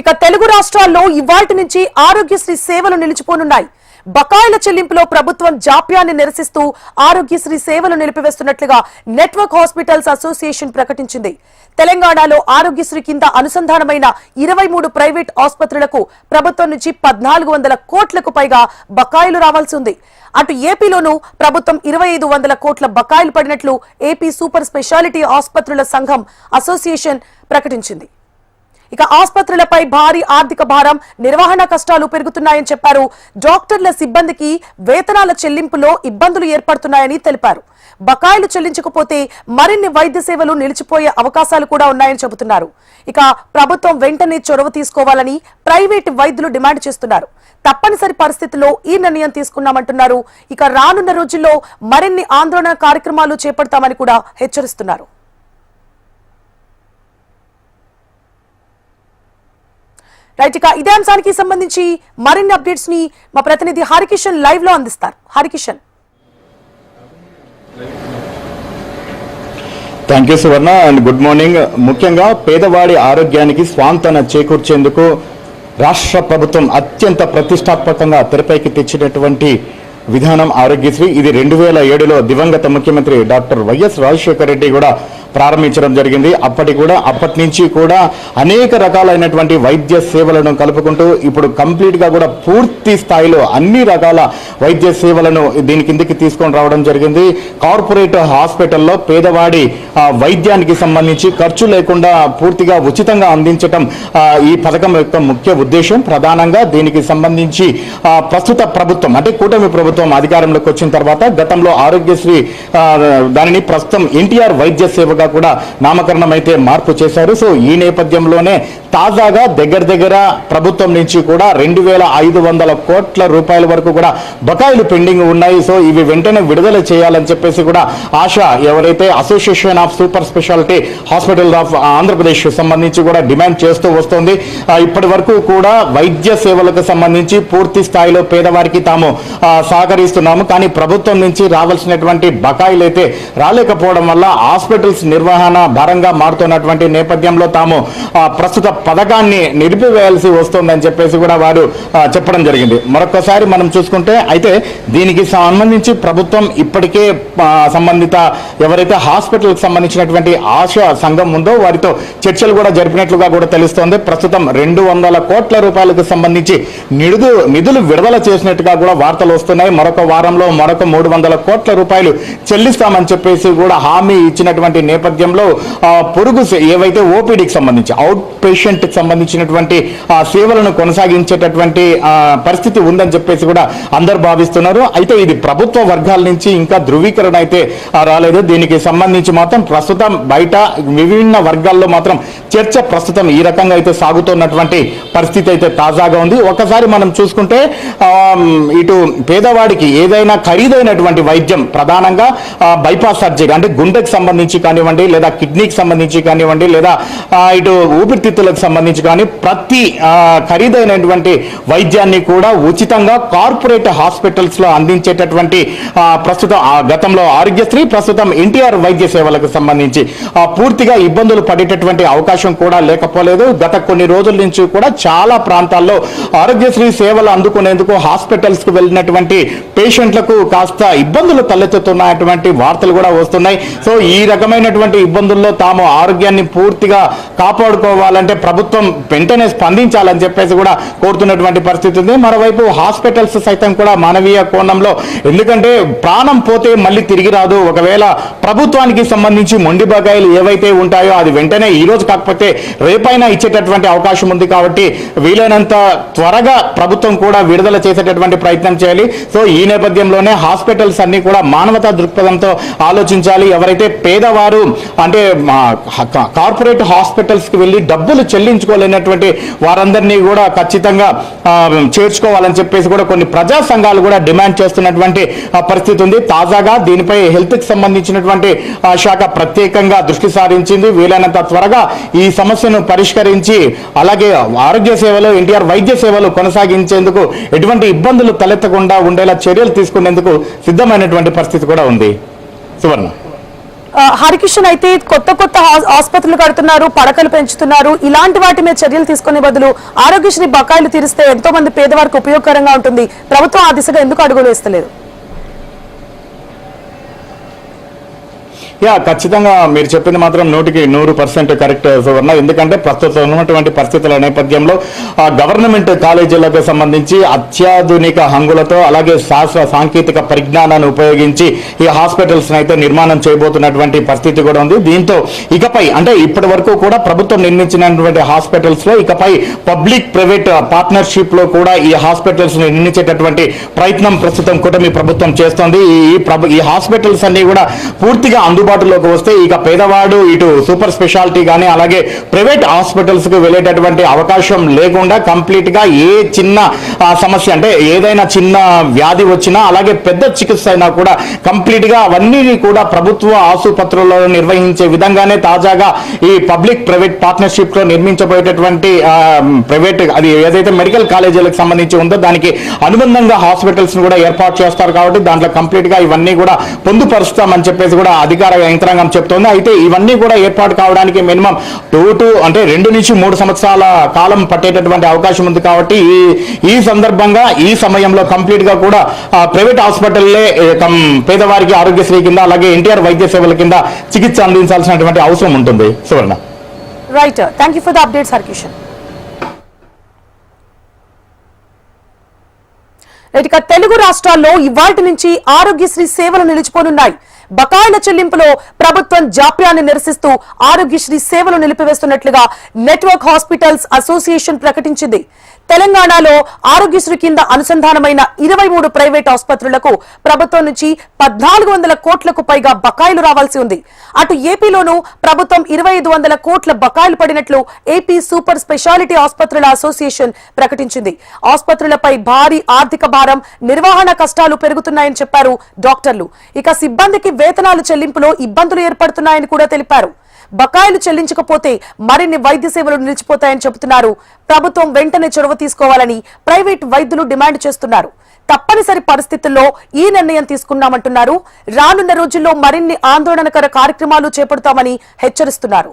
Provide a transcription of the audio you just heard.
ఇక తెలుగు రాష్ట్రాల్లో ఇవాటి నుంచి ఆరోగ్యశ్రీ సేవలు నిలిచిపోనున్నాయి. బకాయిల చెల్లింపులో ప్రభుత్వం జాప్యాన్ని నిరసిస్తూ ఆరోగ్యశ్రీ సేవలు నిలిపివేస్తున్నట్లుగా నెట్వర్క్ హాస్పిటల్స్ అసోసియేషన్ ప్రకటించింది. తెలంగాణలో ఆరోగ్యశ్రీ కింద అనుసంధానమైన ఇరవై మూడు ప్రైవేట్ ఆసుపత్రులకు ప్రభుత్వం నుంచి పద్నాలుగు వందల కోట్లకు పైగా బకాయిలు రావాల్సి ఉంది. అటు ఏపీలోనూ ప్రభుత్వం ఇరవై ఐదు వందల కోట్ల బకాయిలు పడినట్లు ఏపీ సూపర్ స్పెషాలిటీ ఆసుపత్రుల సంఘం అసోసియేషన్ ప్రకటించింది. ఇక ఆసుపత్రులపై భారీ ఆర్థిక భారం నిర్వహణ కష్టాలు పెరుగుతున్నాయని చెప్పారు. డాక్టర్ల సిబ్బందికి వేతనాల చెల్లింపులో ఇబ్బందులు ఏర్పడుతున్నాయని తెలిపారు. బకాయిలు చెల్లించకపోతే మరిన్ని వైద్య సేవలు నిలిచిపోయే అవకాశాలు కూడా ఉన్నాయని చెబుతున్నారు. ఇక ప్రభుత్వం వెంటనే చొరవ తీసుకోవాలని ప్రైవేటు వైద్యులు డిమాండ్ చేస్తున్నారు. తప్పనిసరి పరిస్థితుల్లో ఈ నిర్ణయం తీసుకున్నామంటున్నారు. ఇక రానున్న రోజుల్లో మరిన్ని ఆందోళన కార్యక్రమాలు చేపడతామని కూడా హెచ్చరిస్తున్నారు. రైట్ ఇక ఇదే అంశానికి సంబంధించి మరిన్ని అప్డేట్స్ని మా ప్రతినిధి హరికిషన్ లైవ్లో అందిస్తారు. Harikishan. Thank you Suvarna and good morning ముఖ్యంగా పేదవాడి ఆరోగ్యానికి స్వాంతన చేకూర్చేందుకు రాష్ట్ర ప్రభుత్వం అత్యంత ప్రతిష్టాత్మకంగా తెరపైకి తెచ్చినటువంటి విధానం ఆరోగ్యశ్రీ. ఇది రెండు వేల ఏడులో దివంగత ముఖ్యమంత్రి డాక్టర్ వైఎస్ రాజశేఖర రెడ్డి కూడా ప్రారంభించడం జరిగింది. అప్పటి కూడా అప్పటి నుంచి కూడా అనేక రకాలైనటువంటి వైద్య సేవలను కలుపుకుంటూ ఇప్పుడు కంప్లీట్గా కూడా పూర్తి స్థాయిలో అన్ని రకాల వైద్య సేవలను దీని కిందకి తీసుకొని రావడం జరిగింది. కార్పొరేట్ హాస్పిటల్లో పేదవాడి వైద్యానికి సంబంధించి ఖర్చు లేకుండా పూర్తిగా ఉచితంగా అందించటం ఈ పథకం యొక్క ముఖ్య ఉద్దేశం. ప్రధానంగా దీనికి సంబంధించి ప్రస్తుత ప్రభుత్వం అంటే కూటమి ప్రభుత్వం అధికారంలోకి వచ్చిన తర్వాత గతంలో ఆరోగ్యశ్రీ దానిని ప్రస్తుతం ఎన్టీఆర్ వైద్య సేవగా కూడా నామకరణం అయితే మార్పు చేశారు. సో ఈ నేపథ్యంలోనే తాజాగా దగ్గర దగ్గర ప్రభుత్వం నుంచి కూడా రెండు వేల ఐదు వందల కోట్ల రూపాయల వరకు కూడా బకాయిలు పెండింగ్ ఉన్నాయి. సో ఇవి వెంటనే విడుదల చేయాలని చెప్పేసి కూడా ఆశ ఎవరైతే association of super speciality hospital of Andhra Pradesh సంబంధించి కూడా డిమాండ్ చేస్తూ వస్తుంది. ఇప్పటి వరకు కూడా వైద్య సేవలకు సంబంధించి పూర్తి స్థాయిలో పేదవారికి తాము సహకరిస్తున్నాము. కానీ ప్రభుత్వం నుంచి రావాల్సినటువంటి బకాయిలు అయితే రాలేకపోవడం వల్ల హాస్పిటల్స్ నిర్వహణ భారంగా మారుతున్నటువంటి నేపథ్యంలో తాము ప్రస్తుత పథకాన్ని నిలిపివేయాల్సి వస్తుందని చెప్పేసి కూడా వారు చెప్పడం జరిగింది. మరొకసారి మనం చూసుకుంటే అయితే దీనికి సంబంధించి ప్రభుత్వం ఇప్పటికే సంబంధిత ఎవరైతే హాస్పిటల్కి సంబంధించినటువంటి ఆశ సంఘం ఉందో వారితో చర్చలు కూడా జరిపినట్లుగా కూడా తెలుస్తోంది. ప్రస్తుతం రెండు వందల కోట్ల రూపాయలకు సంబంధించి నిడుదు నిధులు విడుదల చేసినట్టుగా కూడా వార్తలు వస్తున్నాయి. మరొక వారంలో మరొక మూడు వందల కోట్ల రూపాయలు చెల్లిస్తామని చెప్పేసి కూడా హామీ ఇచ్చినటువంటి నేపథ్యంలో పొరుగు ఏవైతే ఓపీడీకి సంబంధించి అవుట్ పేషెంట్ సంబంధించినటువంటి ఆ సేవలను కొనసాగించేటటువంటి పరిస్థితి ఉందని చెప్పేసి కూడా అందరు భావిస్తున్నారు. అయితే ఇది ప్రభుత్వ వర్గాల నుంచి ఇంకా ధృవీకరణ అయితే రాలేదు. దీనికి సంబంధించి మాత్రం ప్రస్తుతం బయట విభిన్న వర్గాల్లో మాత్రం చర్చ ప్రస్తుతం ఈ రకంగా అయితే సాగుతున్నటువంటి పరిస్థితి అయితే తాజాగా ఉంది. ఒకసారి మనం చూసుకుంటే ఇటు పేదవాడికి ఏదైనా ఖరీదైనటువంటి వైద్యం ప్రధానంగా బైపాస్ సర్జరీ అంటే గుండెకి సంబంధించి కానివ్వండి లేదా కిడ్నీకి సంబంధించి కానివ్వండి లేదా ఇటు ఊపిరితిత్తులకు సంబంధించి కానీ ప్రతి ఖరీదైనటువంటి వైద్యాన్ని కూడా ఉచితంగా కార్పొరేట్ హాస్పిటల్స్లో అందించేటటువంటి ప్రస్తుతం ఆ, గతంలో ఆరోగ్యశ్రీ ప్రస్తుతం ఎన్టీఆర్ వైద్య సేవలకు సంబంధించి పూర్తిగా ఇబ్బందులు పడేటటువంటి అవకాశం కూడా లేకపోలేదు. గత కొన్ని రోజుల నుంచి కూడా చాలా ప్రాంతాల్లో ఆరోగ్యశ్రీ సేవలు అందుకునేందుకు హాస్పిటల్స్కు వెళ్ళినటువంటి పేషెంట్లకు కాస్త ఇబ్బందులు తలెత్తుతున్నటువంటి వార్తలు కూడా వస్తున్నాయి. సో ఈ రకమైన రకమైనటువంటి ఇబ్బందుల్లో తాము ఆరోగ్యాన్ని పూర్తిగా కాపాడుకోవాలంటే ప్రభుత్వం వెంటనే స్పందించాలని చెప్పేసి కూడా కోరుతున్నటువంటి పరిస్థితి ఉంది. మరోవైపు హాస్పిటల్స్ సైతం కూడా మానవీయ కోణంలో ఎందుకంటే ప్రాణం పోతే మళ్ళీ తిరిగి రాదు. ఒకవేళ ప్రభుత్వానికి సంబంధించి మొండి బకాయిలు ఏవైతే ఉంటాయో అది వెంటనే ఈ రోజు కాకపోతే రేపైనా ఇచ్చేటటువంటి అవకాశం ఉంది కాబట్టి వీలైనంత త్వరగా ప్రభుత్వం కూడా విడుదల చేసేటటువంటి ప్రయత్నం చేయాలి. సో ఈ నేపథ్యంలోనే హాస్పిటల్స్ అన్ని కూడా మానవతా దృక్పథంతో ఆలోచించాలి. ఎవరైతే పేదవారు అంటే కార్పొరేట్ హాస్పిటల్స్కి వెళ్ళి డబ్బులు చెల్లించుకోలేనటువంటి వారందరినీ కూడా ఖచ్చితంగా చేర్చుకోవాలని చెప్పేసి కూడా కొన్ని ప్రజా సంఘాలు కూడా డిమాండ్ చేస్తున్నటువంటి పరిస్థితి ఉంది. తాజాగా దీనిపై హెల్త్కి సంబంధించినటువంటి శాఖ ప్రత్యేకంగా దృష్టి సారించింది. వీలైనంత త్వరగా ఈ సమస్యను పరిష్కరించి అలాగే ఆరోగ్య సేవలు ఎన్టీఆర్ వైద్య సేవలు కొనసాగించేందుకు ఎటువంటి ఇబ్బందులు తలెత్తకుండా ఉండేలా చర్యలు తీసుకునేందుకు సిద్ధమైనటువంటి పరిస్థితి కూడా ఉంది. సువర్ణ. హరికిషన్ అయితే కొత్త కొత్త ఆసుపత్రులు కడుతున్నారు పడకలు పెంచుతున్నారు. ఇలాంటి వాటి మీద చర్యలు తీసుకునే బదులు ఆరోగ్యశ్రీ బకాయిలు తీరిస్తే ఎంతో మంది పేదవారికి ఉపయోగకరంగా ఉంటుంది. ప్రభుత్వం ఆ దిశగా ఎందుకు అడుగులు వేస్తలేదు? యా ఖచ్చితంగా మీరు చెప్పింది మాత్రం నూటికి నూరు పర్సెంట్ కరెక్ట్ సువర్ణ. ఎందుకంటే ప్రస్తుతం ఉన్నటువంటి పరిస్థితుల నేపథ్యంలో ఆ గవర్నమెంట్ కాలేజీలకు సంబంధించి అత్యాధునిక హంగులతో అలాగే శాస్త్ర సాంకేతిక పరిజ్ఞానాన్ని ఉపయోగించి ఈ హాస్పిటల్స్ అయితే నిర్మాణం చేయబోతున్నటువంటి పరిస్థితి కూడా ఉంది. దీంతో ఇకపై అంటే ఇప్పటి వరకు కూడా ప్రభుత్వం నిర్మించినటువంటి హాస్పిటల్స్లో ఇకపై పబ్లిక్ ప్రైవేట్ పార్ట్నర్షిప్లో కూడా ఈ హాస్పిటల్స్ నిర్మించేటటువంటి ప్రయత్నం ప్రస్తుతం కూటమి ప్రభుత్వం చేస్తోంది. ఈ ఈ ఈ హాస్పిటల్స్ అన్ని కూడా పూర్తిగా అందుబాటులోకి వస్తే ఇక పేదవాడు ఇటు సూపర్ స్పెషాలిటీ కానీ అలాగే ప్రైవేట్ హాస్పిటల్స్కు వెళ్ళేటటువంటి అవకాశం లేకుండా కంప్లీట్గా ఏ చిన్న సమస్య అంటే ఏదైనా చిన్న వ్యాధి వచ్చినా అలాగే పెద్ద చికిత్స అయినా కూడా కంప్లీట్గా అవన్నీ కూడా ప్రభుత్వ ఆసుపత్రుల్లో నిర్వహించే విధంగానే తాజాగా ఈ పబ్లిక్ ప్రైవేట్ పార్ట్నర్షిప్లో నిర్మించబోయేటటువంటి ప్రైవేట్ అది ఏదైతే మెడికల్ కాలేజీలకు సంబంధించి ఉందో దానికి అనుబంధంగా హాస్పిటల్స్ కూడా ఏర్పాటు చేస్తారు కాబట్టి దాంట్లో కంప్లీట్గా ఇవన్నీ కూడా పొందుపరుస్తామని చెప్పేసి కూడా అధికార యంత్రాంగం చెప్తోంది. అయితే ఇవన్నీ కూడా ఏర్పాటు కావడానికి మినిమం టూ టు అంటే రెండు నుంచి మూడు సంవత్సరాల కాలం పట్టేటటువంటి అవకాశం ఉంది కాబట్టి ఈ సందర్భంగా ఈ సమయంలో కంప్లీట్గా కూడా ప్రైవేట్ హాస్పిటల్లే పేదవారికి ఆరోగ్యశ్రీ కింద అలాగే ఎన్టీఆర్ వైద్య సేవల కింద చికిత్స అందించాల్సినటువంటి అవసరం ఉంటుంది. Suvarna. Right thank you for the update Harikishan right ఇక తెలుగు రాష్ట్రాల్లో ఇవాటి నుంచి ఆరోగ్యశ్రీ సేవలు నిలిచిపోనున్నాయి. బకాయిల చెల్లింపులో ప్రభుత్వం జాప్యాన్ని నిరసిస్తూ ఆరోగ్యశ్రీ సేవలు నిలిపివేస్తున్నట్లుగా నెట్వర్క్ హాస్పిటల్స్ అసోసియేషన్ ప్రకటించింది. తెలంగాణలో ఆరోగ్యశ్రీ కింద అనుసంధానమైన ఇరవై మూడు ప్రైవేట్ ఆసుపత్రులకు ప్రభుత్వం నుంచి పద్నాలుగు వందల కోట్లకు పైగా బకాయిలు రావాల్సి ఉంది. అటు ఏపీలోనూ ప్రభుత్వం ఇరవై ఐదు వందల కోట్ల బకాయిలు పడినట్లు ఏపీ సూపర్ స్పెషాలిటీ ఆసుపత్రుల అసోసియేషన్ ప్రకటించింది. ఆసుపత్రులపై భారీ ఆర్థిక భారం నిర్వహణ కష్టాలు పెరుగుతున్నాయని చెప్పారు డాక్టర్లు. ఇక సిబ్బందికి వేతనాలు చెల్లింపులో ఇబ్బందులు ఏర్పడుతున్నాయని కూడా తెలిపారు. బకాయిలు చెల్లించకపోతే మరిన్ని వైద్య సేవలు నిలిచిపోతాయని చెబుతున్నారు. ప్రభుత్వం వెంటనే చొరవ తీసుకోవాలని ప్రైవేట్ వైద్యులు డిమాండ్ చేస్తున్నారు. తప్పనిసరి పరిస్థితుల్లో ఈ నిర్ణయం తీసుకున్నామంటున్నారు. రానున్న రోజుల్లో మరిన్ని ఆందోళనకర కార్యక్రమాలు చేపడతామని హెచ్చరిస్తున్నారు.